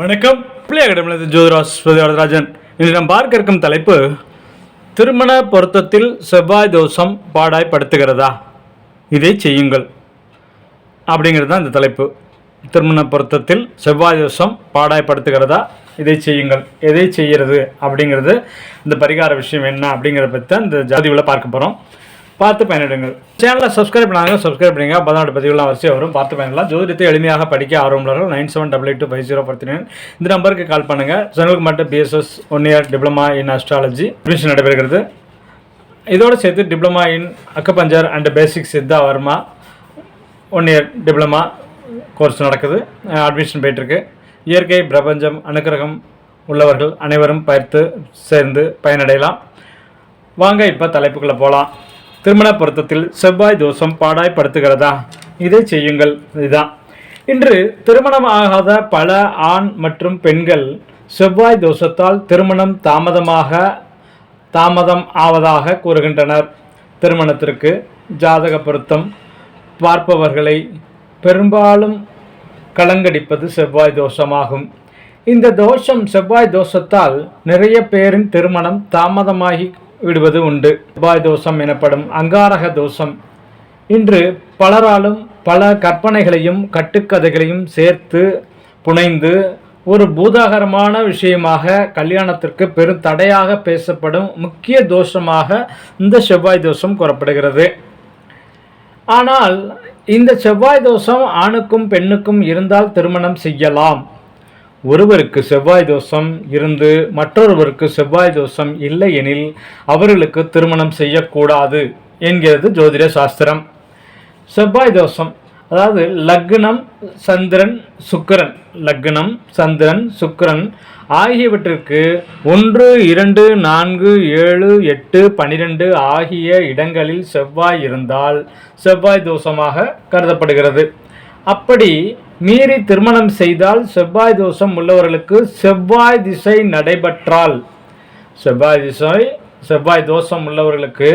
வணக்கம். பிள்ளை கடமிழந்து ஜோதிராஸ் வரதராஜன் இன்று நாம் பார்க்க இருக்கும் தலைப்பு திருமண பொருத்தத்தில் செவ்வாய் தோஷம் பாடாய்படுத்துகிறதா இதை செய்யுங்கள். அப்படிங்கிறது தான் இந்த தலைப்பு. திருமண பொருத்தத்தில் செவ்வாய் தோஷம் பாடாய்படுத்துகிறதா இதை செய்யுங்கள். எதை செய்கிறது? அப்படிங்கிறது இந்த பரிகார விஷயம் என்ன? அப்படிங்கிறத பற்றி தான் இந்த ஜாதிவில் பார்க்க போகிறோம் பார்த்து பயனிடுங்கள். சேனலை சப்ஸ்கிரைப் பண்ணாங்க சப்ஸ்கிரைப் பண்ணுங்க பதினாறு பதிவுலாம் வரிசையாக வரும். பார்த்து பயனிடலாம். ஜோதிடத்தை எளிமையாக படிக்க ஆர்வமுள்ளவர்கள் nine seven double eight two five zero பத்து இந்த நம்பருக்கு கால் பண்ணுங்கள் ஜனலுக்கு மட்டும் BSS one year diploma in astrology admission நடைபெறுகிறது. இதோடு சேர்த்து diploma in acupuncture and basic Siddha Varma one year diploma course நடக்குது அட்மிஷன் போயிட்டுருக்கு. இயற்கை பிரபஞ்சம் அனுக்கிரகம் உள்ளவர்கள் அனைவரும் பயிர்த்து சேர்ந்து பயனடையலாம். வாங்க இப்போ தலைப்புக்குள்ளே போகலாம் திருமண பொருத்தத்தில் செவ்வாய் தோஷம் பாடாய்படுத்துகிறதா இதை செய்யுங்கள். இதுதான். இன்று திருமணம் ஆகாத பல ஆண் மற்றும் பெண்கள் செவ்வாய் தோஷத்தால் திருமணம் தாமதமாக தாமதம் ஆவதாக கூறுகின்றனர். திருமணத்திற்கு ஜாதக பொருத்தம். பார்ப்பவர்களை பெரும்பாலும் கலங்கடிப்பது செவ்வாய் தோஷமாகும். இந்த தோஷம் செவ்வாய் தோஷத்தால் நிறைய பேரின் திருமணம் தாமதமாகி விடுவது உண்டு. செவ்வாய் தோஷம் எனப்படும் அங்காரக தோஷம். இன்று பலராலும் பல கற்பனைகளையும் கட்டுக்கதைகளையும் சேர்த்து புனைந்து ஒரு பூதாகரமான விஷயமாக கல்யாணத்திற்கு பெரும் தடையாக பேசப்படும் முக்கிய தோஷமாக இந்த செவ்வாய் தோஷம் கூறப்படுகிறது. ஆனால் இந்த செவ்வாய் தோஷம் ஆணுக்கும் பெண்ணுக்கும் இருந்தால் திருமணம் செய்யலாம். ஒருவருக்கு செவ்வாய் தோஷம் இருந்து மற்றொருவருக்கு செவ்வாய் தோஷம் இல்லை எனில் அவர்களுக்கு திருமணம் செய்யக்கூடாது என்கிறது ஜோதிட சாஸ்திரம். செவ்வாய் தோஷம் அதாவது லக்னம் சந்திரன் சுக்கரன் லக்னம் சந்திரன் சுக்கரன் ஆகியவற்றிற்கு ஒன்று இரண்டு நான்கு ஏழு எட்டு பனிரெண்டு ஆகிய இடங்களில் செவ்வாய் இருந்தால் செவ்வாய் தோஷமாக கருதப்படுகிறது. அப்படி மீறி திருமணம் செய்தால் செவ்வாய் தோஷம் உள்ளவர்களுக்கு செவ்வாய் திசை நடைபெற்றால் செவ்வாய் திசை செவ்வாய் தோஷம் உள்ளவர்களுக்கு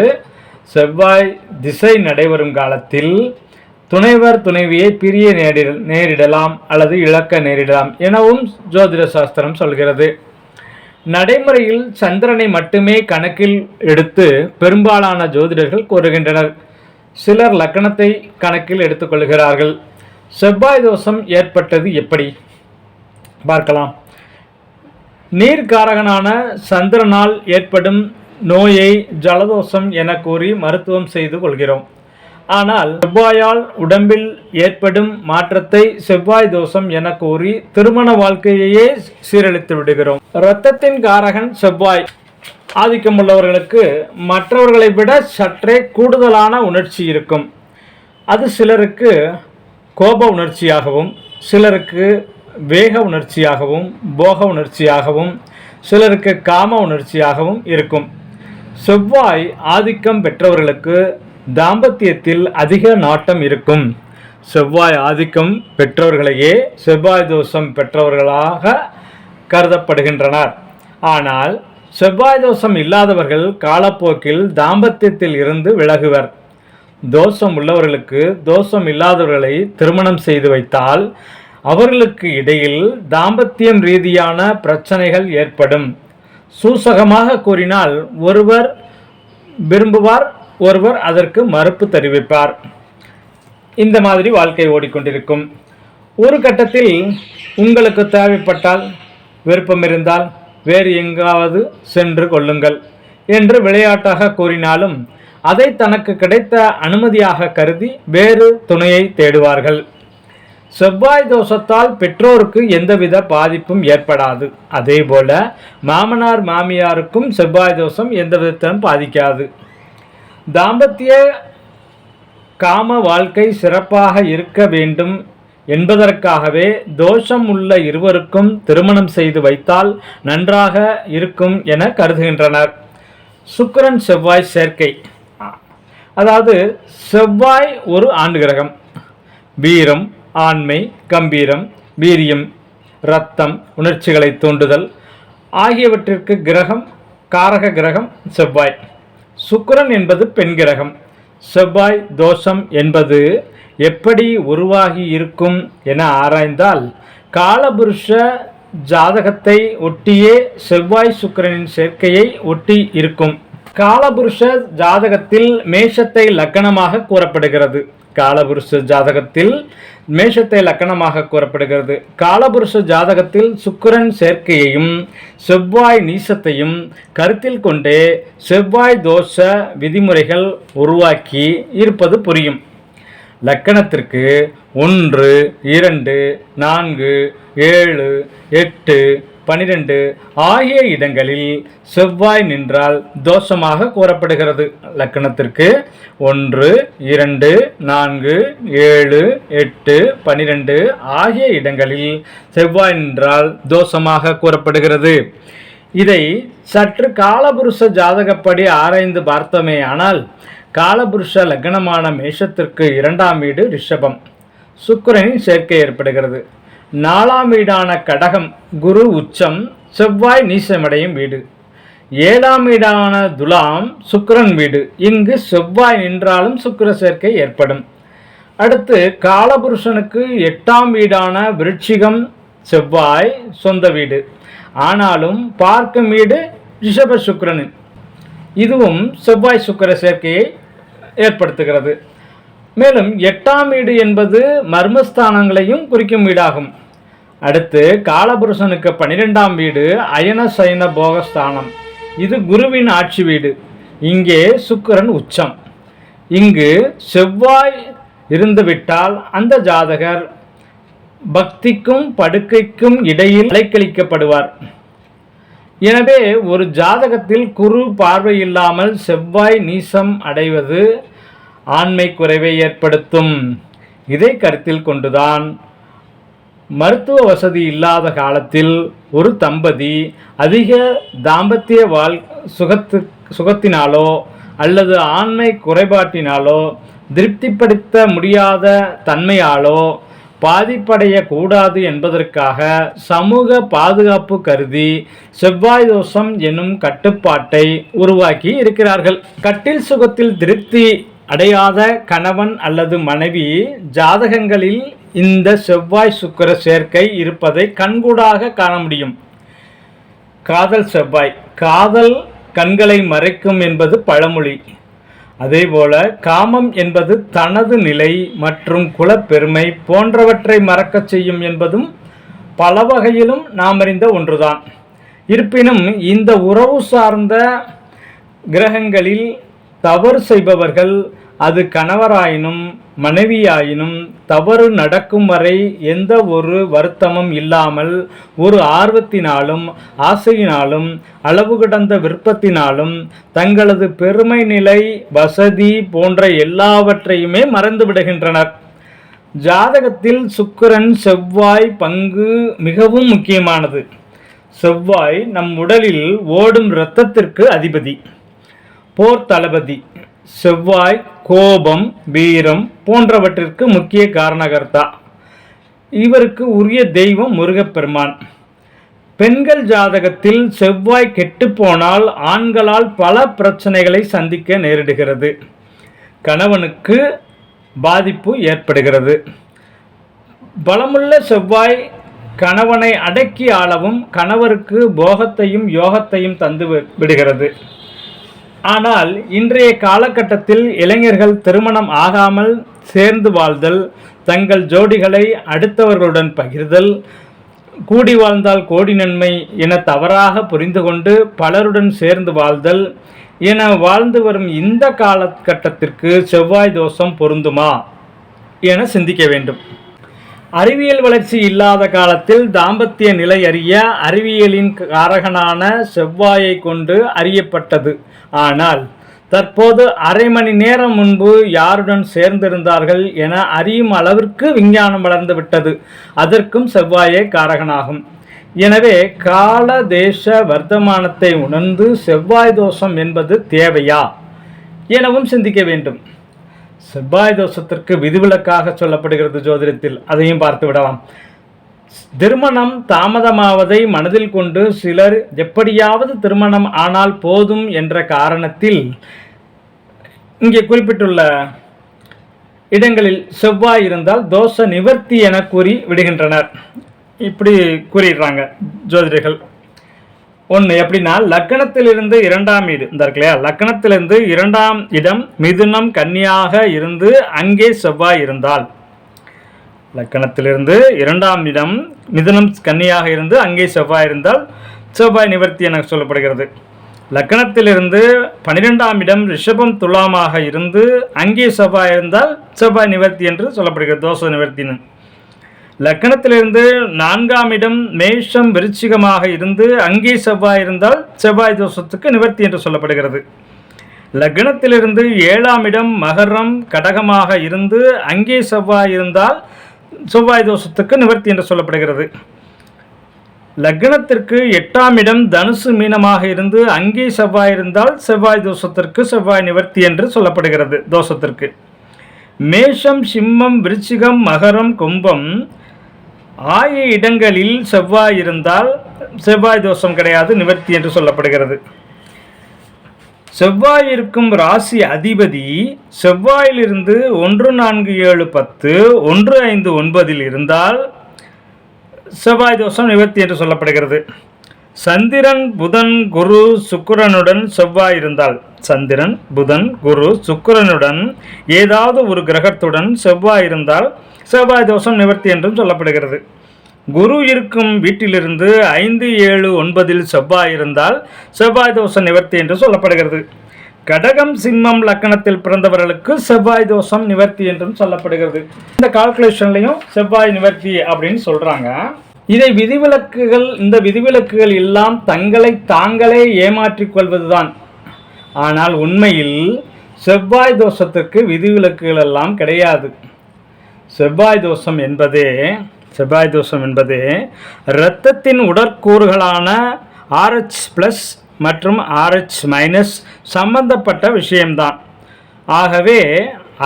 செவ்வாய் திசை நடைபெறும் காலத்தில் துணைவர் துணைவியை பிரிய நேரி நேரிடலாம் அல்லது இழக்க நேரிடலாம் எனவும் ஜோதிட சாஸ்திரம் சொல்கிறது. நடைமுறையில் சந்திரனை மட்டுமே கணக்கில் எடுத்து பெரும்பாலான ஜோதிடர்கள் கூறுகின்றனர். சிலர் லக்கணத்தை கணக்கில் எடுத்துக்கொள்கிறார்கள். செவ்வாய் தோஷம் ஏற்பட்டது எப்படி? பார்க்கலாம். நீர்க்காரகனான சந்திரனால் ஏற்படும் நோயை ஜலதோஷம் என கூறி மருத்துவம் செய்து கொள்கிறோம். ஆனால் செவ்வாயால் உடம்பில் ஏற்படும் மாற்றத்தை செவ்வாய் தோஷம் என கூறி திருமண வாழ்க்கையையே சீரழித்து விடுகிறோம். இரத்தத்தின் காரகன் செவ்வாய். ஆதிக்கம் உள்ளவர்களுக்கு மற்றவர்களை விட சற்றே கூடுதலான உணர்ச்சி இருக்கும். அது சிலருக்கு கோப உணர்ச்சியாகவும் சிலருக்கு வேக உணர்ச்சியாகவும் போக உணர்ச்சியாகவும் சிலருக்கு காம உணர்ச்சியாகவும் இருக்கும். செவ்வாய் ஆதிக்கம் பெற்றவர்களுக்கு தாம்பத்தியத்தில் அதிக நாட்டம் இருக்கும். செவ்வாய் ஆதிக்கம் பெற்றவர்களையே செவ்வாய் தோஷம் பெற்றவர்களாக கருதப்படுகின்றனர். ஆனால் செவ்வாய் தோஷம் இல்லாதவர்கள் காலப்போக்கில் தாம்பத்தியத்தில் இருந்து விலகுவர். தோஷம் உள்ளவர்களுக்கு தோஷம் இல்லாதவர்களை திருமணம் செய்து வைத்தால் அவர்களுக்கு இடையில் தாம்பத்தியம் ரீதியான பிரச்சனைகள் ஏற்படும். சூசகமாக கூறினால் ஒருவர் விரும்புவார் ஒருவர் அதற்கு மறுப்பு தெரிவிப்பார். இந்த மாதிரி வாழ்க்கை ஓடிக்கொண்டிருக்கும். ஒரு கட்டத்தில் உங்களுக்கு தேவைப்பட்டால் விருப்பம் இருந்தால் வேறு எங்காவது சென்று கொள்ளுங்கள் என்று விளையாட்டாக கூறினாலும் அதை தனக்கு கிடைத்த அனுமதியாக கருதி வேறு துணையை தேடுவார்கள். செவ்வாய் தோஷத்தால் பெற்றோருக்கு எந்தவித பாதிப்பும் ஏற்படாது. அதே போல மாமனார் மாமியாருக்கும் செவ்வாய் தோஷம் எந்த விதத்திலும் பாதிக்காது. தாம்பத்திய காம வாழ்க்கை சிறப்பாக இருக்க வேண்டும் என்பதற்காகவே தோஷம் உள்ள இருவருக்கும் திருமணம் செய்து வைத்தால் நன்றாக இருக்கும் என கருதுகின்றனர். சுக்கிரன் செவ்வாய் சேர்க்கை. அதாவது செவ்வாய் ஒரு ஆண்டு கிரகம். வீரம் ஆண்மை கம்பீரம் வீரியம் இரத்தம் உணர்ச்சிகளை தூண்டுதல் ஆகியவற்றிற்கு கிரகம் காரக கிரகம் செவ்வாய். சுக்கரன் என்பது பெண் கிரகம். செவ்வாய் தோஷம் என்பது எப்படி உருவாகி இருக்கும் என ஆராய்ந்தால் காலபுருஷ ஜாதகத்தை ஒட்டியே செவ்வாய் சுக்கிரனின் சேர்க்கையை ஒட்டி இருக்கும். காலபுருஷ ஜாதகத்தில் மேஷத்தை லக்கணமாக கூறப்படுகிறது. காலபுருஷ ஜாதகத்தில் மேஷத்தை லக்கணமாக கூறப்படுகிறது. காலபுருஷ ஜாதகத்தில் சுக்கிரன் சேர்க்கையையும் செவ்வாய் நீசத்தையும் கருத்தில் கொண்டே செவ்வாய் தோஷ விதிமுறைகள் உருவாக்கி இருப்பது புரியும். லக்கணத்திற்கு ஒன்று இரண்டு நான்கு ஏழு எட்டு பனிரெண்டு ஆகிய இடங்களில் செவ்வாய் நின்றால் தோஷமாக கூறப்படுகிறது. லக்கணத்திற்கு ஒன்று இரண்டு நான்கு ஏழு எட்டு பனிரெண்டு ஆகிய இடங்களில் செவ்வாய் நின்றால் தோஷமாக கூறப்படுகிறது. இதை சற்று காலபுருஷ ஜாதகப்படி ஆராய்ந்து பார்த்தோமே ஆனால் காலபுருஷ லக்னமான மேஷத்திற்கு இரண்டாம் வீடு ரிஷபம். சுக்கரனின் சேர்க்கை ஏற்படுகிறது. நாலாம் வீடான கடகம் குரு உச்சம் செவ்வாய் நீசமடையும் வீடு. ஏழாம் வீடான துலாம் சுக்கிரன் வீடு. இங்கு செவ்வாய் நின்றாலும் சுக்கிர சேர்க்கை ஏற்படும். அடுத்து காலபுருஷனுக்கு எட்டாம் வீடான விருட்சிகம் செவ்வாய் சொந்த வீடு. ஆனாலும் பார்க்கும் வீடு ரிஷப சுக்கிரனின். இதுவும் செவ்வாய் சுக்கர சேர்க்கையை ஏற்படுத்துகிறது. மேலும் எட்டாம் வீடு என்பது மர்மஸ்தானங்களையும் குறிக்கும் வீடாகும். அடுத்து காலபுருஷனுக்கு பன்னிரெண்டாம் வீடு அயன சயன போகஸ்தானம். இது குருவின் ஆட்சி வீடு. இங்கே சுக்கரன் உச்சம். இங்கு செவ்வாய் இருந்துவிட்டால் அந்த ஜாதகர் பக்திக்கும் படுக்கைக்கும் இடையில் அலைக்கழிக்கப்படுவார். எனவே ஒரு ஜாதகத்தில் குரு பார்வை இல்லாமல் செவ்வாய் நீசம் அடைவது ஆண்மை குறைவை ஏற்படுத்தும். இதை கருத்தில் கொண்டுதான் மருத்துவ வசதி இல்லாத காலத்தில் ஒரு தம்பதி அதிக தாம்பத்திய வாழ் சுகத்து சுகத்தினாலோ அல்லது ஆண்மை குறைபாட்டினாலோ திருப்திப்படுத்த முடியாத தன்மையாலோ பாதிப்படைய கூடாது என்பதற்காக சமூக பாதுகாப்பு கருதி செவ்வாய் தோஷம் என்னும் கட்டுப்பாட்டை உருவாக்கி இருக்கிறார்கள். கட்டில் சுகத்தில் திருப்தி அடையாத கணவன் அல்லது மனைவி ஜாதகங்களில் இந்த செவ்வாய் சுக்கர சேர்க்கை இருப்பதை கண்கூடாக காண முடியும். காதல் செவ்வாய். காதல் கண்களை மறைக்கும் என்பது பழமொழி. அதேபோல காமம் என்பது தனது நிலை மற்றும் குலப்பெருமை போன்றவற்றை மறக்கச் செய்யும் என்பதும் பல வகையிலும் நாம் அறிந்த ஒன்றுதான். இருப்பினும் இந்த உறவு சார்ந்த கிரகங்களில் தவறு செய்பவர்கள் அது கணவராயினும் மனைவியாயினும் தவறு நடக்கும் வரை எந்த ஒரு வருத்தமும் இல்லாமல் ஒரு ஆர்வத்தினாலும் ஆசையினாலும் அளவு கடந்த விருப்பத்தினாலும் தங்களது பெருமை நிலை வசதி போன்ற எல்லாவற்றையுமே மறந்து விடுகின்றனர். ஜாதகத்தில் சுக்கிரன் செவ்வாய் பங்கு மிகவும் முக்கியமானது. செவ்வாய் நம் உடலில் ஓடும் இரத்தத்திற்கு அதிபதி. போர் தளபதி. செவ்வாய் கோபம் வீரம் போன்றவற்றிற்கு முக்கிய காரணகர்த்தா. இவருக்கு உரிய தெய்வம் முருகப்பெருமான். பெண்கள் ஜாதகத்தில் செவ்வாய் கெட்டுப்போனால் ஆண்களால் பல பிரச்சனைகளை சந்திக்க நேரிடுகிறது. கணவனுக்கு பாதிப்பு ஏற்படுகிறது. பலமுள்ள செவ்வாய் கணவனை அடக்கி ஆளவும் கணவருக்கு போகத்தையும் யோகத்தையும் தந்து வி- விடுகிறது. ஆனால் இன்றைய காலகட்டத்தில் இளைஞர்கள் திருமணம் ஆகாமல் சேர்ந்து வாழ்தல் தங்கள் ஜோடிகளை அடுத்தவர்களுடன் பகிர்தல் கூடி வாழ்ந்தால் கோடி நன்மை என தவறாக புரிந்து கொண்டு பலருடன் சேர்ந்து வாழ்தல் என வாழ்ந்து வரும் இந்த காலகட்டத்திற்கு செவ்வாய் தோஷம் பொருந்துமா என சிந்திக்க வேண்டும். அறிவியல் வளர்ச்சி இல்லாத காலத்தில் தாம்பத்திய நிலை அறிய அறிவியலின் காரகனான செவ்வாயை கொண்டு அறியப்பட்டது. ஆனால் தற்போது அரை மணி நேரம் முன்பு யாருடன் சேர்ந்திருந்தார்கள் என அறியும் அளவிற்கு விஞ்ஞானம் வளர்ந்து விட்டது. அதற்கும் செவ்வாயே காரகனாகும். எனவே கால தேச வர்த்தமானத்தை உணர்ந்து செவ்வாய் தோஷம் என்பது தேவையா? எனவும் சிந்திக்க வேண்டும். செவ்வாய் தோஷத்திற்கு விதிவிலக்காக சொல்லப்படுகிறது ஜோதிடத்தில். அதையும் பார்த்து விடலாம். திருமணம் தாமதமாவதை மனதில் கொண்டு சிலர் எப்படியாவது திருமணம் ஆனால் போதும் என்ற காரணத்தில் இங்கே குறிப்பிட்டுள்ள இடங்களில் செவ்வாய் இருந்தால் தோஷ நிவர்த்தி என கூறி விடுகின்றனர். இப்படி கூறிடுறாங்க ஜோதிடர்கள். ஒன்று எப்படின்னா லக்கணத்திலிருந்து இரண்டாம் வீடு இந்த இருக்கு இல்லையா? லக்கணத்திலிருந்து இரண்டாம் இடம் மிதுனம் கன்னியாக இருந்து அங்கே செவ்வாய் இருந்தால். லக்கணத்திலிருந்து இரண்டாம் இடம் மிதுனம் கன்னியாக இருந்து அங்கே செவ்வாய் இருந்தால் செவ்வாய் நிவர்த்தி என சொல்லப்படுகிறது. லக்கணத்திலிருந்து பன்னிரெண்டாம் இடம் ரிஷபம் துலாமாக இருந்து அங்கே செவ்வாய் இருந்தால் செவ்வாய் நிவர்த்தி என்று சொல்லப்படுகிறது. தோஷ நிவர்த்தின்னு. லக்கணத்திலிருந்து நான்காம் இடம் மேஷம் விருச்சிகமாக இருந்து அங்கே செவ்வாய் இருந்தால் செவ்வாய் தோஷத்துக்கு நிவர்த்தி என்று சொல்லப்படுகிறது. லக்னத்திலிருந்து ஏழாம் இடம் மகரம் கடகமாக இருந்து அங்கே செவ்வாய் இருந்தால் செவ்வாய் தோஷத்துக்கு நிவர்த்தி என்று சொல்லப்படுகிறது. லக்னத்திற்கு எட்டாம் இடம் தனுசு மீனமாக இருந்து அங்கே செவ்வாய் இருந்தால் செவ்வாய் தோஷத்திற்கு செவ்வாய் நிவர்த்தி என்று சொல்லப்படுகிறது தோஷத்திற்கு. மேஷம் சிம்மம் விருச்சிகம் மகரம் கும்பம் ஆய இடங்களில் செவ்வாய் இருந்தால் செவ்வாய் தோஷம் கிடையாது நிவர்த்தி என்று சொல்லப்படுகிறது. செவ்வாய் இருக்கும் ராசி அதிபதி செவ்வாயிலிருந்து ஒன்று நான்கு ஏழு பத்து ஒன்று ஐந்து ஒன்பதில் இருந்தால் செவ்வாய் தோஷம் நிவர்த்தி என்று சொல்லப்படுகிறது. சந்திரன் புதன் குரு சுக்கிரனுடன் செவ்வாய் இருந்தால் சந்திரன் புதன் குரு சுக்கிரனுடன் ஏதாவது ஒரு கிரகத்துடன் செவ்வாய் இருந்தால் செவ்வாய் தோஷம் நிவர்த்தி என்றும் சொல்லப்படுகிறது. குரு இருக்கும் வீட்டிலிருந்து ஐந்து ஏழு ஒன்பதில் செவ்வாய் இருந்தால் செவ்வாய் தோஷம் நிவர்த்தி என்று சொல்லப்படுகிறது. கடகம் சிம்மம் லக்கணத்தில் பிறந்தவர்களுக்கு செவ்வாய் தோஷம் நிவர்த்தி என்றும் சொல்லப்படுகிறது. இந்த கால்குலேஷன்லையும் செவ்வாய் நிவர்த்தி அப்படின்னு சொல்கிறாங்க இதை விதிவிலக்குகள் இந்த விதிவிலக்குகள் எல்லாம் தங்களை தாங்களே ஏமாற்றிக் கொள்வதுதான். ஆனால் உண்மையில் செவ்வாய் தோஷத்துக்கு விதிவிலக்குகள் எல்லாம் கிடையாது. செவ்வாய் தோஷம் என்பதே செவ்வாய் தோஷம் என்பது இரத்தத்தின் உடற்கூறுகளான ஆர்ஹெச் ப்ளஸ் மற்றும் ஆர்ஹெச் மைனஸ் சம்பந்தப்பட்ட விஷயம்தான். ஆகவே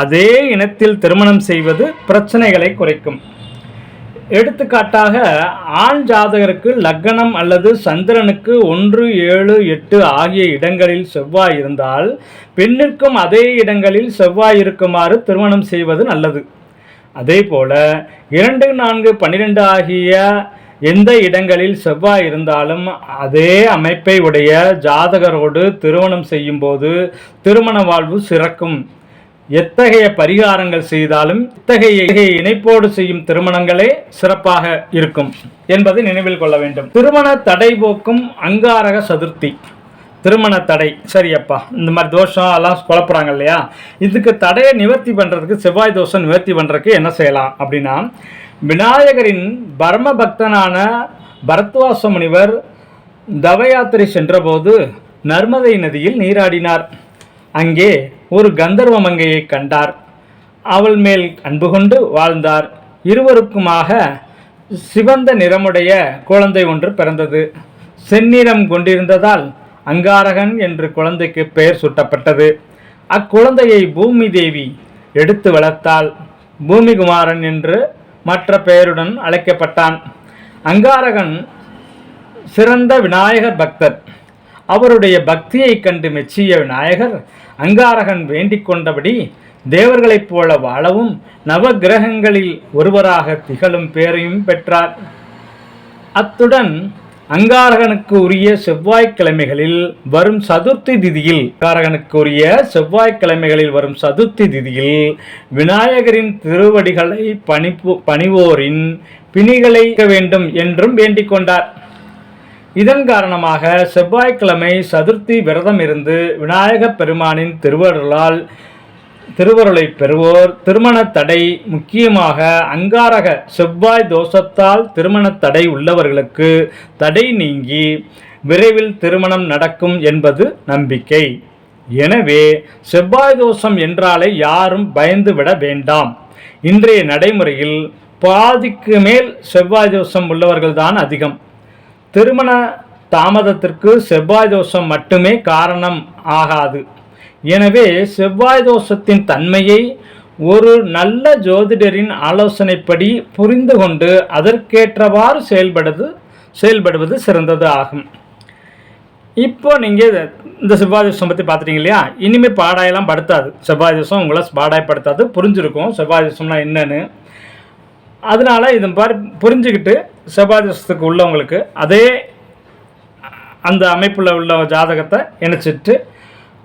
அதே இனத்தில் திருமணம் செய்வது பிரச்சனைகளை குறைக்கும். எடுத்துக்காட்டாக ஆண் ஜாதகருக்கு லக்னம் அல்லது சந்திரனுக்கு ஒன்று ஏழு எட்டு ஆகிய இடங்களில் செவ்வாய் இருந்தால் பெண்ணிற்கும் அதே இடங்களில் செவ்வாய் இருக்குமாறு திருமணம் செய்வது நல்லது. அதே போல இரண்டு நான்கு பன்னிரெண்டு ஆகிய எந்த இடங்களில் செவ்வாய் இருந்தாலும் அதே அமைப்பை உடைய ஜாதகரோடு திருமணம் செய்யும்போது திருமண வாழ்வு சிறக்கும். எத்தகைய பரிகாரங்கள் செய்தாலும் இத்தகைய இணைப்போடு செய்யும் திருமணங்களே சிறப்பாக இருக்கும் என்பதை நினைவில் கொள்ள வேண்டும். திருமண தடை போக்கும் அங்காரக சதுர்த்தி. திருமண தடை. சரியப்பா. இந்த மாதிரி தோஷம் எல்லாம் குழப்புறாங்க இல்லையா? இதுக்கு தடையை நிவர்த்தி பண்ணுறதுக்கு செவ்வாய் தோஷம் நிவர்த்தி பண்ணுறதுக்கு என்ன செய்யலாம் அப்படின்னா விநாயகரின் பரம பக்தனான பரத்வாச முனிவர் தவயாத்திரை சென்றபோது நர்மதை நதியில் நீராடினார். அங்கே ஒரு கந்தர்வ மங்கையை கண்டார். அவள் மேல் அன்பு கொண்டு வாழ்ந்தார். இருவருக்குமாக சிவந்த நிறமுடைய குழந்தை ஒன்று பிறந்தது. செந்நிறம் கொண்டிருந்ததால் அங்காரகன் என்று குழந்தைக்கு பெயர் சூட்டப்பட்டது. அக்குழந்தையை பூமி தேவி எடுத்து வளர்த்தாள். பூமிகுமாரன் என்று மற்ற பெயருடன் அழைக்கப்பட்டான். அங்காரகன் சிறந்த விநாயகர் பக்தர். அவருடைய பக்தியை கண்டு மெச்சிய விநாயகர் அங்காரகன் வேண்டிக் கொண்டபடி தேவர்களைப் போல வாழவும் நவகிரகங்களில் ஒருவராக திகழும் பேரையும் பெற்றார். அத்துடன் அங்காரகனுக்கு உரிய செவ்வாய்க்கிழமைகளில் வரும் சதுர்த்தி திதியில் அங்காரகனுக்கு உரிய செவ்வாய்க்கிழமைகளில் வரும் சதுர்த்தி திதியில் விநாயகரின் திருவடிகளை பணிப்பு பணிவோரின் பிணிகளை வேண்டும் என்றும் வேண்டிக் கொண்டார். இதன் காரணமாக செவ்வாய்க்கிழமை சதுர்த்தி விரதம் இருந்து விநாயகப் பெருமானின் திருவருளால் திருவருளை பெறுவோர் திருமண தடை முக்கியமாக அங்காரக செவ்வாய் தோஷத்தால் திருமண தடை உள்ளவர்களுக்கு தடை நீங்கி விரைவில் திருமணம் நடக்கும் என்பது நம்பிக்கை. எனவே செவ்வாய் தோஷம் என்றாலே யாரும் பயந்து விட வேண்டாம். இன்றைய நடைமுறையில் பாதிக்கு மேல் செவ்வாய் தோஷம் உள்ளவர்கள்தான் அதிகம். திருமண தாமதத்திற்கு செவ்வாய் தோஷம் மட்டுமே காரணம் ஆகாது. எனவே செவ்வாய் தோஷத்தின் தன்மையை ஒரு நல்ல ஜோதிடரின் ஆலோசனைப்படி புரிந்து கொண்டு அதற்கேற்றவாறு செயல்படுது செயல்படுவது சிறந்தது ஆகும். இப்போ நீங்கள் இந்த செவ்வாய் தோஷம் பற்றி பார்த்துட்டீங்க இல்லையா? இனிமேல் பாடாயெல்லாம் படுத்தாது. செவ்வாய் தோஷம் உங்களை பாடாயப்படுத்தாது புரிஞ்சிருக்கும். செவ்வாய் தோஷம்னா என்னன்னு. அதனால இதை மாதிரி புரிஞ்சுக்கிட்டு செவ்வாய் தோஷத்துக்கு உள்ளவங்களுக்கு அதே அந்த அமைப்பில் உள்ள ஜாதகத்தை இணைச்சிட்டு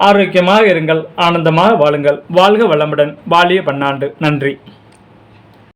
ஆரோக்கியமாக இருங்கள் ஆனந்தமாக வாழுங்கள். வாழ்க வளமுடன். வாழிய பன்னாண்டு. நன்றி.